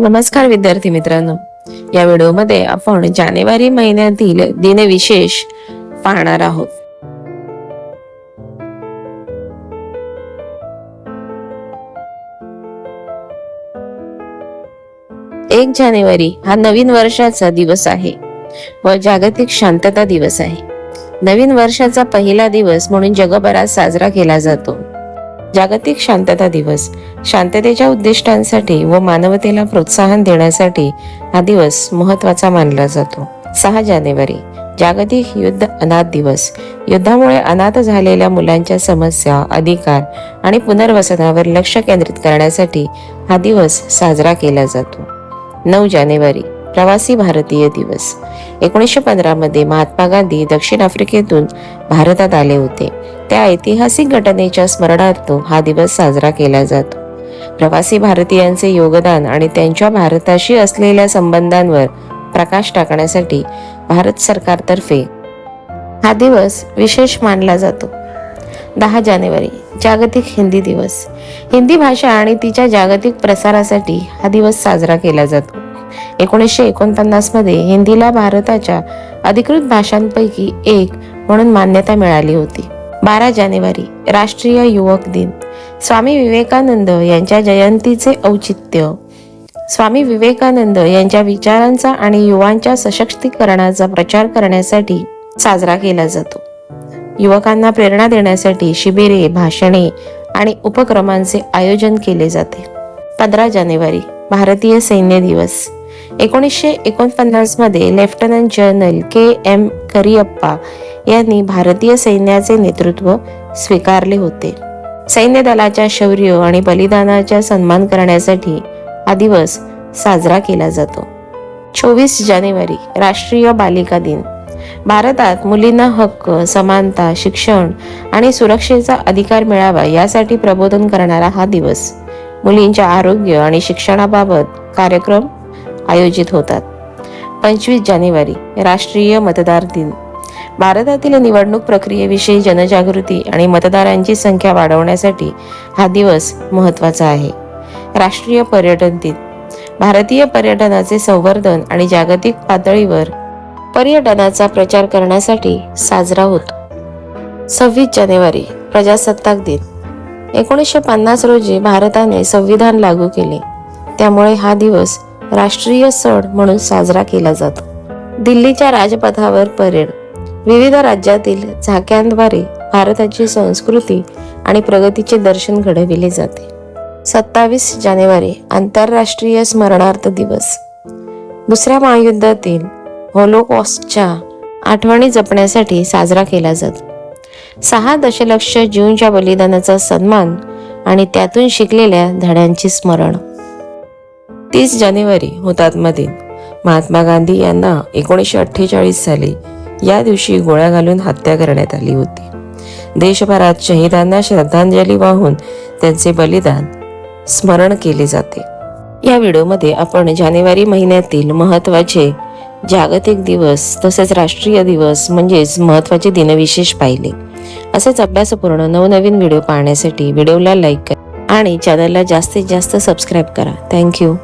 नमस्कार विद्यार्थी मित्रांनो. या व्हिडिओमध्ये आपण जानेवारी महिन्यातील दिनविशेष पाहणार आहोत. एक जानेवारी हा नवीन वर्षाचा दिवस आहे. व जागतिक शांतता दिवस आहे. नवीन वर्षाचा पहिला दिवस म्हणून जगभरात साजरा केला जातो. जागतिक शांतता दिवस. शांततेच्या उद्दिष्टांसाठी व मानवतेला प्रोत्साहन देण्यासाठी हा दिवस महत्त्वाचा मानला जातो. सहा जानेवारी जागतिक युद्ध अनाथ दिवस. युद्धामुळे अनाथ झालेल्या मुलांच्या समस्या अधिकार आणि पुनर्वसनावर लक्ष केंद्रित करण्यासाठी हा दिवस साजरा केला जातो. नऊ जानेवारी प्रवासी भारतीय दिवस. एकोणीसशे पंधरामध्ये महात्मा गांधी दक्षिण आफ्रिकेतून भारतात आले होते. त्या ऐतिहासिक घटनेच्या स्मरणार्थ हा दिवस साजरा केला जातो. प्रवासी भारतीयांचे योगदान आणि त्यांच्या भारताशी असलेल्या संबंधांवर प्रकाश टाकण्यासाठी भारत सरकारतर्फे हा दिवस विशेष मानला जातो. दहा जानेवारी जागतिक हिंदी दिवस. हिंदी भाषा आणि तिच्या जागतिक प्रसारासाठी हा दिवस साजरा केला जातो. एकोणीसशे एकोणपन्नासमध्ये हिंदीला भारताच्या अधिकृत भाषांपैकी एक म्हणून मान्यता मिळाली होती. बारा जानेवारी राष्ट्रीय युवक दिन. स्वामी विवेकानंद यांच्या जयंतीचे औचित्य. स्वामी विवेकानंद यांच्या विचारांचा आणि युवांच्या सशक्तीकरणाचा प्रचार करण्यासाठी साजरा केला जातो. युवकांना प्रेरणा देण्यासाठी शिबिरे भाषणे आणि उपक्रमांचे आयोजन केले जाते. पंधरा जानेवारी भारतीय सैन्य दिवस. एकोणीसशे एकोणपन्नासमध्ये lieutenant general K M Cariappa यांनी भारतीय सैन्याचे नेतृत्व स्वीकारले होते. सैन्य दलाच्या शौर्य आणि बलिदानाचा सन्मान करण्यासाठी हा दिवस साजरा केला जातो. चोवीस जानेवारी राष्ट्रीय बालिका दिन. भारतात मुलींना हक्क समानता शिक्षण आणि सुरक्षेचा अधिकार मिळावा यासाठी प्रबोधन करणारा हा दिवस मुलींच्या आरोग्य आणि शिक्षणाबाबत कार्यक्रम आयोजित होतात. पंचवीस जानेवारी राष्ट्रीय मतदार दिन. भारतातील निवडणूक प्रक्रियेविषयी जनजागृती आणि मतदारांची संख्या वाढवण्यासाठी हा दिवस महत्त्वाचा आहे. राष्ट्रीय पर्यटन दिन. भारतीय पर्यटनाचे संवर्धन आणि जागतिक पातळीवर पर्यटनाचा प्रचार करण्यासाठी साजरा होतो. सव्वीस जानेवारी प्रजासत्ताक दिन. एकोणीसशे पन्नास रोजी भारताने संविधान लागू केले. त्यामुळे हा दिवस राष्ट्रीय सण म्हणून साजरा केला जातो. दिल्लीच्या राजपथावर परेड. विविध राज्यातील झाक्यांद्वारे भारताची संस्कृती आणि प्रगतीचे दर्शन घडविले जाते. सत्तावीस जानेवारी आंतरराष्ट्रीय स्मरणार्थ दिवस. दुसऱ्या महायुद्धातील होलोकॉस्टच्या आठवणी जपण्यासाठी साजरा केला जातो. सहा दशलक्ष जूनच्या बलिदानाचा सन्मान आणि त्यातून शिकलेल्या धड्यांचे स्मरण. तीस जानेवारी हुतात्मा दिन. महात्मा गांधी यांना एकोणीसशे अठ्ठेचाळीस साली या दिवशी गोळ्या घालून हत्या करण्यात आली होती. देशभरात शहीदांना श्रद्धांजली वाहून त्यांचे बलिदान स्मरण केले जाते. या व्हिडिओमध्ये आपण जानेवारी महिन्यातील महत्त्वाचे जागतिक दिवस तसेच राष्ट्रीय दिवस म्हणजेच महत्त्वाचे दिनविशेष पाहिले. असेच अभ्यासपूर्ण नवनवीन व्हिडिओ पाहण्यासाठी व्हिडिओला लाईक करा आणि चॅनलला जास्तीत जास्त सबस्क्राईब करा. थँक्यू